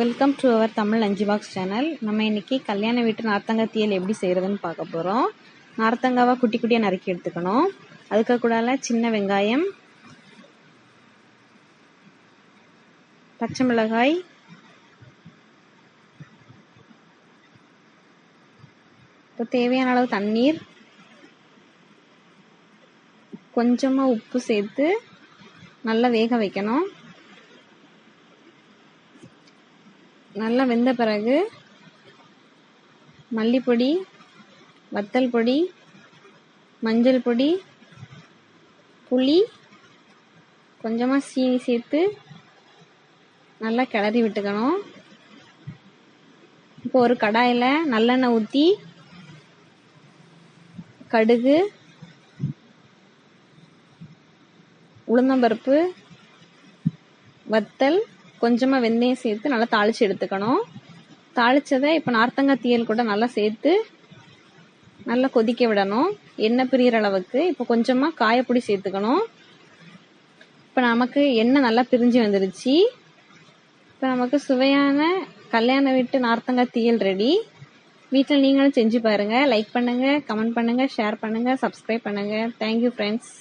Welcome to our Tamil அஞ்சு box channel நம்ம இன்னைக்கு கல்யாண வீட்டு நார்த்தங்காய் தீயல் எப்படி செய்கிறதுன்னு பார்க்க போகிறோம் நார்த்தங்காவை குட்டி குட்டியாக நறுக்கி எடுத்துக்கணும். அதுக்கு கூடால சின்ன வெங்காயம் பச்சை மிளகாய் இப்போ தேவையான அளவு தண்ணீர் கொஞ்சமாக உப்பு சேர்த்து நல்லா வேக வைக்கணும். நல்லா வெந்த பிறகு மல்லிப்பொடி வத்தல் பொடி மஞ்சள் பொடி புளி கொஞ்சமாக சீனி சேர்த்து நல்லா கிளறி விட்டுக்கணும். இப்போ ஒரு கடாயில் நல்லெண்ணெய் ஊற்றி கடுகு உளுந்தம்பருப்பு வத்தல் கொஞ்சமாக வெந்தயம் சேர்த்து நல்லா தாளித்து எடுத்துக்கணும். தாளித்ததை இப்போ நார்த்தங்காய் தீயல் கூட நல்லா சேர்த்து நல்லா கொதிக்க விடணும். எண்ணெய் பிரியிற அளவுக்கு இப்போ கொஞ்சமாக காயப்பொடி சேர்த்துக்கணும். இப்போ நமக்கு எண்ணெய் நல்லா பிரிஞ்சு வந்துருச்சு. இப்போ நமக்கு சுவையான கல்யாண வீட்டு நார்த்தங்காய் தீயல் ரெடி. வீட்டில் நீங்களும் செஞ்சு பாருங்கள் லைக் பண்ணுங்கள் கமெண்ட் பண்ணுங்கள் ஷேர் பண்ணுங்கள் சப்ஸ்கிரைப் பண்ணுங்கள் தேங்க்யூ ஃப்ரெண்ட்ஸ்